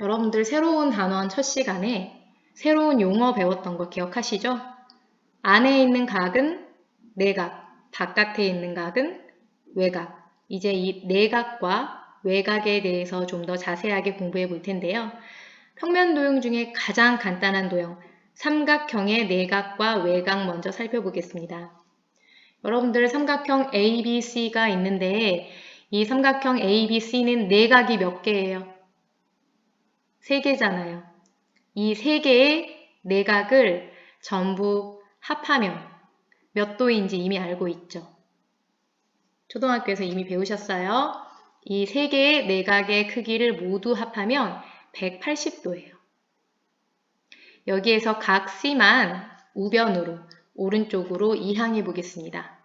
여러분들 새로운 단원 첫 시간에 새로운 용어 배웠던 거 기억하시죠? 안에 있는 각은 내각, 바깥에 있는 각은 외각. 이제 이 내각과 외각에 대해서 좀 더 자세하게 공부해 볼 텐데요. 평면 도형 중에 가장 간단한 도형, 삼각형의 내각과 외각 먼저 살펴보겠습니다. 여러분들 삼각형 ABC가 있는데 이 삼각형 ABC는 내각이 몇 개예요? 세 개잖아요. 이 세 개의 내각을 전부 합하면 몇 도인지 이미 알고 있죠. 초등학교에서 이미 배우셨어요. 이 세 개의 내각의 크기를 모두 합하면 180도예요. 여기에서 각 C만 우변으로 오른쪽으로 이항해 보겠습니다.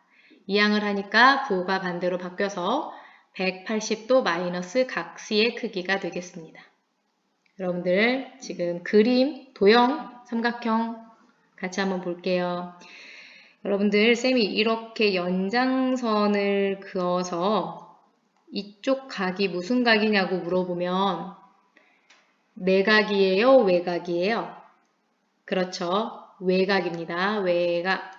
이항을 하니까 부호가 반대로 바뀌어서 180도 마이너스 각 C의 크기가 되겠습니다. 여러분들 지금 그림, 도형, 삼각형 같이 한번 볼게요. 여러분들 쌤이 이렇게 연장선을 그어서 이쪽 각이 무슨 각이냐고 물어보면 내각이에요? 외각이에요? 그렇죠. 외각입니다. 외각.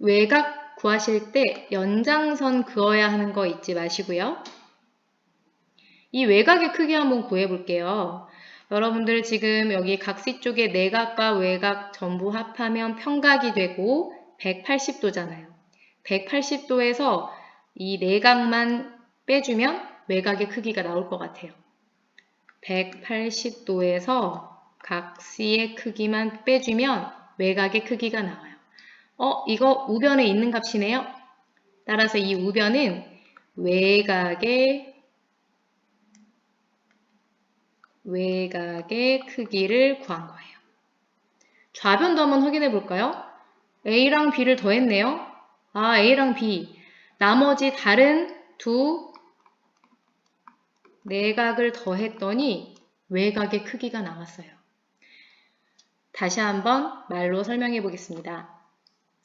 외각 구하실 때 연장선 그어야 하는 거 잊지 마시고요. 이 외곽의 크기 한번 구해 볼게요. 여러분들 지금 여기 각시 쪽에 내각과 외각 전부 합하면 평각이 되고 180도잖아요. 180도에서 이 내각만 빼주면 외곽의 크기가 나올 것 같아요. 180도에서 각시의 크기만 빼주면 외곽의 크기가 나와요. 어, 이거 우변에 있는 값이네요. 따라서 이 우변은 외곽의 외곽의 크기를 구한 거예요. 좌변도 한번 확인해 볼까요? A랑 B를 더했네요. 아, A랑 B. 나머지 다른 두 내각을 더했더니 외곽의 크기가 나왔어요. 다시 한번 말로 설명해 보겠습니다.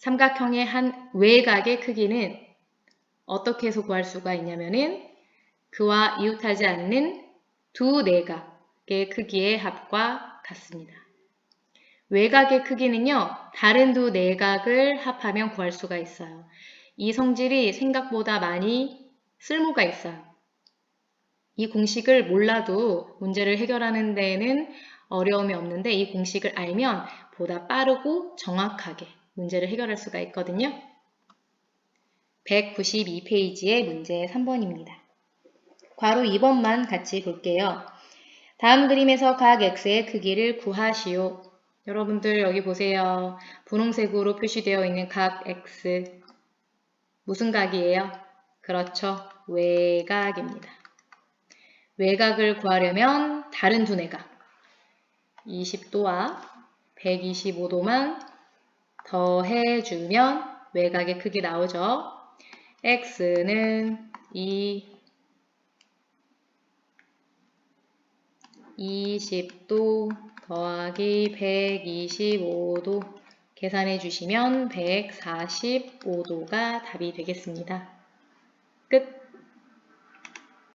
삼각형의 한 외곽의 크기는 어떻게 해서 구할 수가 있냐면은 그와 이웃하지 않는 두 내각의 크기의 합과 같습니다. 외곽의 크기는요, 다른 두 내각을 합하면 구할 수가 있어요. 이 성질이 생각보다 많이 쓸모가 있어요. 이 공식을 몰라도 문제를 해결하는 데에는 어려움이 없는데 이 공식을 알면 보다 빠르고 정확하게 문제를 해결할 수가 있거든요. 192페이지의 문제 3번입니다. 괄호 2번만 같이 볼게요. 다음 그림에서 각 x의 크기를 구하시오. 여러분들 여기 보세요. 분홍색으로 표시되어 있는 각 x 무슨 각이에요? 그렇죠. 외각입니다. 외각을 구하려면 다른 두 내각 20도와 125도만 더해주면 외곽의 크기 나오죠. x는 2, 20도 더하기 125도 계산해 주시면 145도가 답이 되겠습니다. 끝!